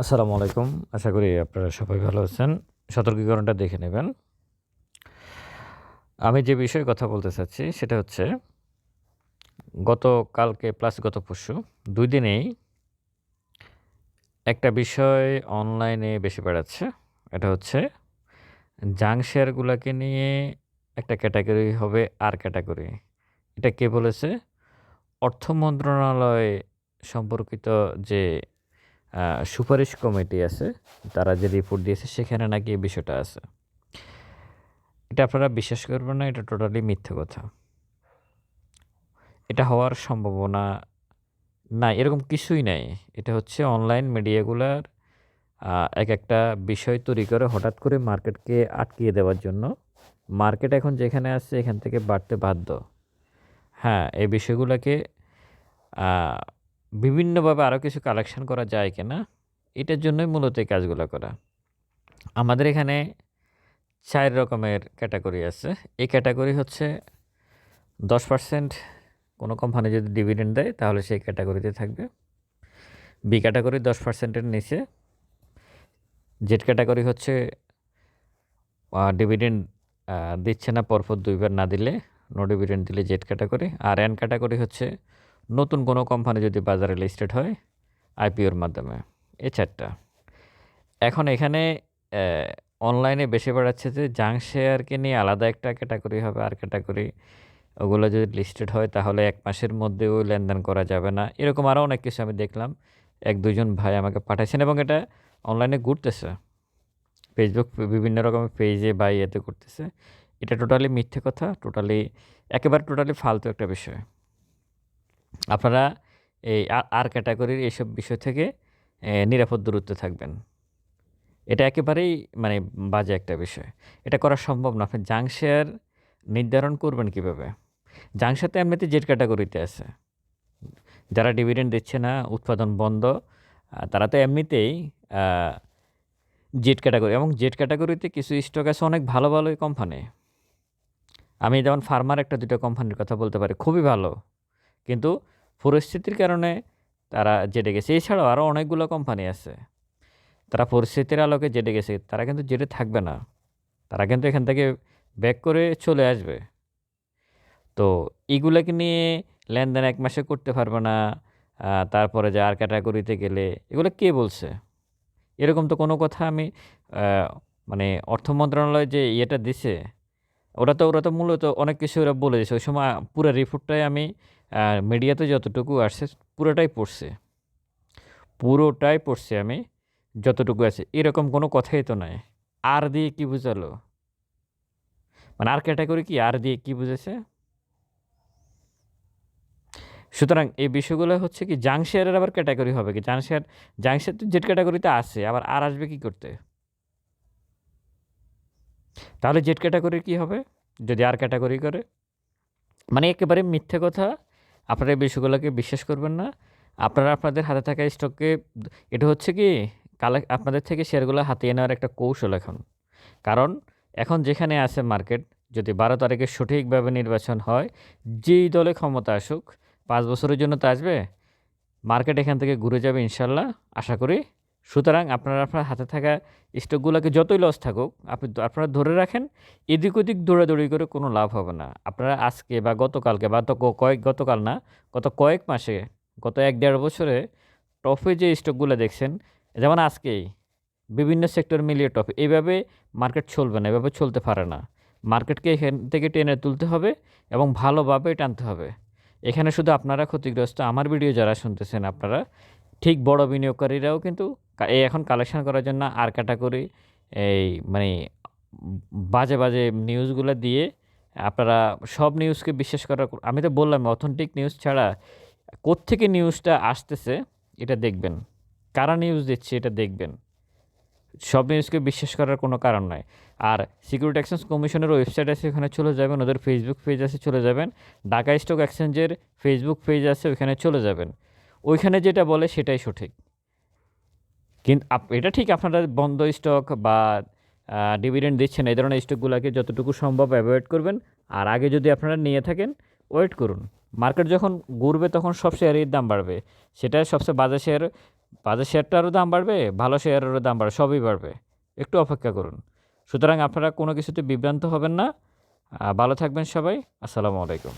আসসালামু আলাইকুম। আশা করি আপনারা সবাই ভালো আছেন। সতর্কীকরণটা দেখে নেবেন। আমি যে বিষয়ে কথা বলতে চাচ্ছি, সেটা হচ্ছে গত কালকে প্লাস গত পরশু দুই দিনেই একটা বিষয় অনলাইনে বেশি বেড়াচ্ছে। এটা হচ্ছে জাং শেয়ারগুলোকে নিয়ে একটা ক্যাটাগরি হবে আর ক্যাটাগরি এটা কে বলেছে? অর্থ মন্ত্রণালয় সম্পর্কিত যে সুপারিশ কমিটি আছে, তারা যে রিপোর্ট দিয়েছে সেখানে নাকি এই বিষয়টা আছে। এটা আপনারা বিশ্বাস করবেন না, এটা টোটালি মিথ্যে কথা। এটা হওয়ার সম্ভাবনা নাই, এরকম কিছুই নাই। এটা হচ্ছে অনলাইন মিডিয়াগুলার এক-একটা বিষয় তৈরি করে হঠাৎ করে মার্কেটকে আটকিয়ে দেওয়ার জন্য। মার্কেট এখন যেখানে আছে এখান থেকে বাড়তে বাধ্য। হ্যাঁ, এই বিষয়গুলাকে বিভিন্নভাবে আরও কিছু কালেকশন করা যায় কিনা, এটার জন্যই মূলত এই কাজগুলো করা। আমাদের এখানে চার রকমের ক্যাটাগরি আছে। এই ক্যাটাগরি হচ্ছে ১০% কোনো কোম্পানি যদি ডিভিডেন্ড দেয় তাহলে সেই ক্যাটাগরিতে থাকবে। বি ক্যাটেগরি ১০% এর নিচে। জেড ক্যাটাগরি হচ্ছে ডিভিডেন্ড দিচ্ছে না পরপর দুইবার না দিলে, নো ডিভিডেন্ড দিলে জেড ক্যাটেগরি। আর এন ক্যাটাগরি হচ্ছে নতুন কোনো কোম্পানি যদি বাজারে লিস্টেড হয় আইপিওর মাধ্যমে। এ চারটা এখন এখানে অনলাইনে বেশি বেড়াচ্ছে যে জাং শেয়ারকে নিয়ে আলাদা একটা ক্যাটাগরি হবে আর ক্যাটাগরি ওগুলো যদি লিস্টেড হয় তাহলে এক মাসের মধ্যেও লেনদেন করা যাবে না। এরকম আরও অনেক কিছু আমি দেখলাম। এক দুজন ভাই আমাকে পাঠাইছেন এবং এটা অনলাইনে ঘুরতেছে। ফেসবুক বিভিন্ন রকমের পেজে বা ইয়েতে করতেছে। এটা টোটালি মিথ্যে কথা, টোটালি একেবারে টোটালি ফালতু একটা বিষয়। আপনারা এই আর ক্যাটাগরির এসব বিষয় থেকে নিরাপদ দূরত্বে থাকবেন। এটা একেবারেই মানে বাজে একটা বিষয়। এটা করা সম্ভব না। আপনি জাং শেয়ার নির্ধারণ করবেন কীভাবে? জাং শেয়ার তো এমনিতে জেড ক্যাটাগরিতে আছে। যারা ডিভিডেন্ড দিচ্ছে না, উৎপাদন বন্ধ, তারা তো এমনিতেই জেড ক্যাটেগরি এবং জেড ক্যাটাগরিতে কিছু স্টক আছে অনেক ভালো, ভালোই কোম্পানি। আমি যেমন ফার্মার একটা দুটো কোম্পানির কথা বলতে পারি, খুবই ভালো। কিন্তু পরিস্থিতির কারণে তারা জেডে গেছে। এছাড়াও আরও অনেকগুলো কোম্পানি আছে। তারা পরিস্থিতির আলোকে জেডে গেছে। তারা কিন্তু জেডে থাকবে না। তারা কিন্তু এখান থেকে ব্যাক করে চলে আসবে। তো এগুলাকে নিয়ে লেনদেন এক মাসে করতে পারবে না। তারপরে যে আর ক্যাটাগরিতে গেলে এগুলো কে বলছে? এরকম তো কোনো কথা আমি মানে অর্থ মন্ত্রণালয় যে ইয়েটা দিছে, ওরা তো ওরা তো মূলত অনেক কিছু ওরা বলে দিছে। ওই সময় পুরো রিপোর্টটাই আমি আ মিডিয়াতে যতটুকু আসছে, পুরোটাই পড়ছে পুরোটাই পড়ছে আমি, যতটুকু আছে। এরকম কোনো কথাই তো নাই। আর দিয়ে কি বুঝালো? মানে আর ক্যাটাগরি কি আর দিয়ে কি বুঝেছে সুতরাং এই বিষয়গুলো হচ্ছে কি জাং শেয়ারের আবার ক্যাটাগরি হবে কি? জাং শেয়ার জাং শেয়ার তো জেড ক্যাটেগরিতে আছে। আবার আর আসবে কি করতে? তাহলে জেড ক্যাটেগরির কি হবে? যদি আর ক্যাটাগরি করে? মানে একেবারে মিথ্যে কথা। আপনারা এই বিষয়গুলোকে বিশ্বাস করবেন না। আপনারা আপনাদের হাতে থাকা স্টককে এটা হচ্ছে কি কালে আপনাদের থেকে শেয়ারগুলো হাতিয়ে নেওয়ার একটা কৌশল এখন। কারণ এখন যেখানে আছে মার্কেট যদি ১২ তারিখে সঠিকভাবে নির্বাচন হয়, যেই দলে ক্ষমতা আসুক পাঁচ বছরের জন্য তো আসবে। মার্কেট এখান থেকে ঘুরে যাবে ইনশাল্লাহ আশা করি। সুতরাং আপনারা আপনার হাতে থাকা স্টকগুলোকে যতই লস থাকুক, আপনি আপনারা ধরে রাখেন। এদিক ওদিক দৌড়াদৌড়ি করে কোনো লাভ হবে না। আপনারা আজকে বা গতকালকে বা তো কয়েক গতকাল না, গত কয়েক মাসে, গত এক দেড় বছরে টপে যে স্টকগুলো দেখছেন, যেমন আজকেই বিভিন্ন সেক্টর মিলিয়ে টপে। এইভাবে মার্কেট চলবে না, এভাবে চলতে পারে না। মার্কেটকে এখান থেকে টেনে তুলতে হবে এবং ভালোভাবে টানতে হবে। এখানে শুধু আপনারা ক্ষতিগ্রস্ত, আমার ভিডিও যারা শুনতেছেন আপনারা, ঠিক বড় বিনিয়োগকারীরাও কিন্তু এই এখন কালেকশন করার জন্য আর ক্যাটেগরি এই মানে বাজে, বাজে নিউজগুলো দিয়ে আপনারা সব নিউজকে বিশ্বাস করার আমি তো বললাম অথেন্টিক নিউজ ছাড়া কোত্থেকে নিউজটা আসতেছে এটা দেখবেন। কারা নিউজ দিচ্ছে এটা দেখবেন। সব নিউজকে বিশ্বাস করার কোনো কারণ নাই। আর সিকিউরিটি এক্সচেঞ্জ কমিশনের ওয়েবসাইট আছে ওখানে চলে যাবেন। ওদের ফেসবুক পেজ আছে চলে যাবেন। ঢাকা স্টক এক্সচেঞ্জের ফেসবুক পেজ আছে ওইখানে চলে যাবেন। ওইখানে যেটা বলে সেটাই সঠিক। কিন, আপ, এটা ঠিক আপনারা বন্ধ স্টক বা ডিভিডেন্ড দিচ্ছেন, এই ধরনের স্টকগুলোকে যতটুকু সম্ভব এভয়েড করবেন। আর আগে যদি আপনারা নিয়ে থাকেন ওয়েট করুন। মার্কেট যখন ঘুরবে তখন সব শেয়ারের দাম বাড়বে। সেটা সবচেয়ে বাজে শেয়ার বাজে শেয়ারটারও দাম বাড়বে, ভালো শেয়ারেরও দাম বাড়বে, সবই বাড়বে একটু অপেক্ষা করুন সুতরাং আপনারা কোনো কিছুতে বিভ্রান্ত হবেন না ভালো থাকবেন সবাই আসসালামু আলাইকুম